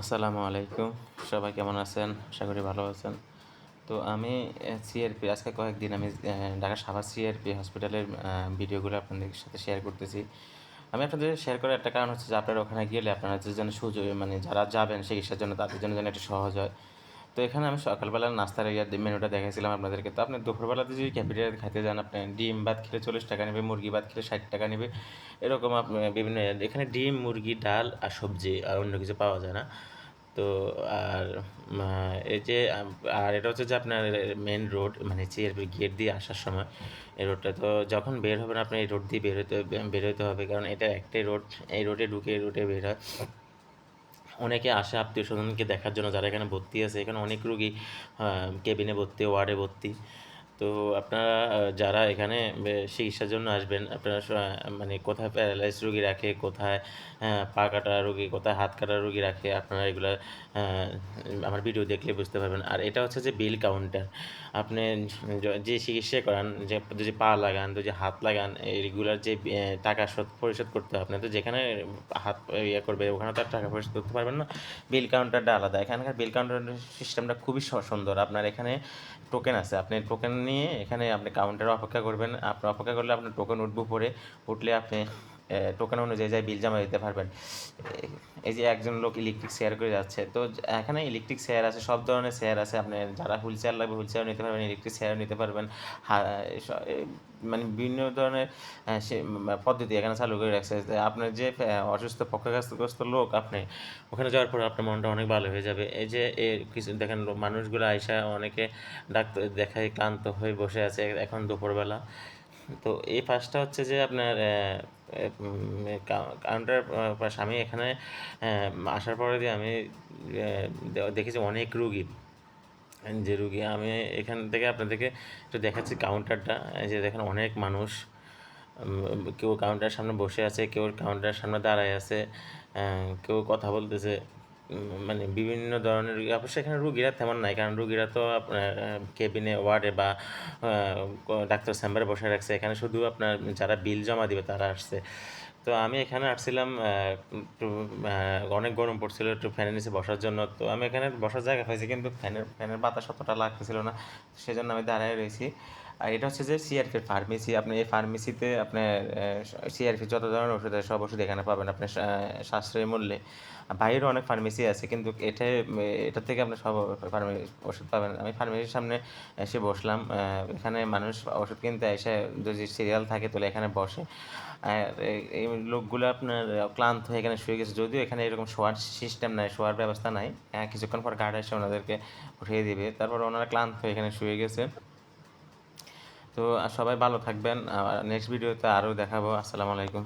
আসসালামু আলাইকুম। সবাই কেমন আছেন? আশা করি ভালো আছেন। তো আমি সিআরপি আজকে কয়েকদিন আমি ঢাকা সাভার সিআরপি হসপিটালের ভিডিওগুলো আপনাদের সাথে শেয়ার করতেছি। আমি আপনাদের শেয়ার করার একটা কারণ হচ্ছে যে আপনারা ওখানে গেলে আপনারা যেন সুযোগ মানে যারা যাবেন চিকিৎসার জন্য তাদের জন্য যেন একটু সহজ হয়। তো এখানে আমি সকালবেলা নাস্তার ইয়া মেনুটা দেখাইছিলাম আপনাদেরকে। তো আপনি দুপুরবেলাতে যদি ক্যাপিটাল খাইতে যান, আপনি ডিম ভাত খেলে চল্লিশ টাকা নেবে, মুরগি ভাত খেলে ষাট টাকা নেবে, এরকম আপনি বিভিন্ন এখানে ডিম, মুরগি, ডাল আর সবজি আর অন্য কিছু পাওয়া যায় না। তো আর এই যে আর এটা হচ্ছে যে আপনার মেন রোড মানে চিয়ারপি গেট দিয়ে আসার সময় এই রোডটা তো যখন বের হবেন, আপনি এই রোড দিয়ে বের হতে বের হতে হবে। কারণ এটা একটাই রোড এই রোডে ঢুকে এই রোডে বের হয়। অনেকে আসে আত্মীয় স্বজনকে দেখার জন্য, যারা এখানে ভর্তি আছে। এখানে অনেক রুগী কেবিনে ভর্তি ওয়ার্ডে ভর্তি। তো আপনারা যারা এখানে চিকিৎসার জন্য আসবেন, আপনারা মানে কোথায় প্যারালাইজ রুগী রাখে, কোথায় পা কাটা রুগী, কোথায় হাত কাটা রুগী রাখে, আপনারা এগুলো আমার ভিডিও দেখলে বুঝতে পারবেন। আর এটা হচ্ছে যে বিল কাউন্টার আপনি যে চিকিৎসা করান, যে যদি পা লাগান যদি হাত লাগান রেগুলার যে টাকা শোধ, পরিশোধ করতে হবে। আপনি তো যেখানে হাত ইয়ে করবে, ওখানে তো আর টাকা পরিশোধ করতে পারবেন না। বিল কাউন্টারটা আলাদা। এখানকার বিল কাউন্টার সিস্টেমটা খুবই সুন্দর। আপনার এখানে টোকেন আছে। আপনি টোকেন নিয়ে এখানে আপনি কাউন্টারে অপেক্ষা করবেন। আপনি অপেক্ষা করলে আপনার টোকেন উঠবো পরে উঠলে আপনি টোকেন অনুযায়ী যাই বিল জমা দিতে পারবেন। এই যে একজন লোক ইলেকট্রিক শেয়ার করে যাচ্ছে, তো এখানে ইলেকট্রিক শেয়ার আছে, সব ধরনের শেয়ার আছে, আপনি যারা হুইল চেয়ার লাগবে হুইল চেয়ার নিতে পারবেন ইলেকট্রিক শেয়ার নিতে পারবেন মানে বিভিন্ন ধরনের পদ্ধতি এখানে চালু করে রাখছে। আপনার যে অসুস্থ, পক্ষাঘাতগ্রস্ত লোক আপনি, ওখানে যাওয়ার পর আপনার মনটা অনেক ভালো হয়ে যাবে। এই যে কিছু দেখেন মানুষগুলো আইসা অনেকে ডাক্তার দেখায় ক্লান্ত হয়ে বসে আছে, এখন দুপুরবেলা। তো এই ফার্স্টটা হচ্ছে যে আপনার কাউন্টার পাশে আমি এখানে আসার পরে দিয়ে আমি দেখেছি অনেক রুগী। যে রুগী, আমি এখান থেকে আপনাদেরকে একটু দেখাচ্ছি কাউন্টারটা যে দেখেন অনেক মানুষ কেউ কাউন্টারের সামনে বসে আছে, কেউ কাউন্টারের সামনে দাঁড়ায় আছে কেউ কথা বলতেছে। মানে বিভিন্ন ধরনের রুগী। অবশ্যই এখানে রুগীরা তেমন নাই, কারণ রুগীরা তো আপনার কেবিনে ওয়ার্ডে বা ডাক্তার চেম্বারে বসে রাখছে। এখানে শুধু আপনার যারা বিল জমা দিবে তারা আসছে। তো আমি এখানে আসছিলাম অনেক গরম পড়ছিল, একটু ফ্যানের নিচে বসার জন্য। তো আমি এখানে বসার জায়গা পাইছি, কিন্তু ফ্যানের ফ্যানের বাতাস অতটা লাগতেছিল না। সেজন্য আমি দাঁড়ায় রয়েছি। আর এটা হচ্ছে যে সিআরপির ফার্মেসি আপনি এই ফার্মেসিতে আপনার সিআরপি যত ধরনের ওষুধ আছে, সব ওষুধ এখানে পাবেন আপনার সাশ্রয়ী মূল্যে। বাইরেও অনেক ফার্মেসি আছে, কিন্তু এটা এটা থেকে আপনি সব ফার্মেসি ওষুধ পাবেন। আমি ফার্মেসির সামনে এসে বসলাম এখানে মানুষ ওষুধ কিনতে এসে যদি সিরিয়াল থাকে, তাহলে এখানে বসে। আর এই- এই লোকগুলো আপনার ক্লান্ত হয়ে এখানে শুয়ে গেছে, যদিও এখানে এরকম শোয়ার সিস্টেম নাই, শোয়ার ব্যবস্থা নাই। হ্যাঁ কিছুক্ষণ পর গার্ড এসে ওনাদেরকে উঠিয়ে দিবে, তারপর ওনারা ক্লান্ত হয়ে এখানে শুয়ে গেছে। তো সবাই ভালো থাকবেন। নেক্সট ভিডিওতে আরও দেখাবো। আসসালামু আলাইকুম।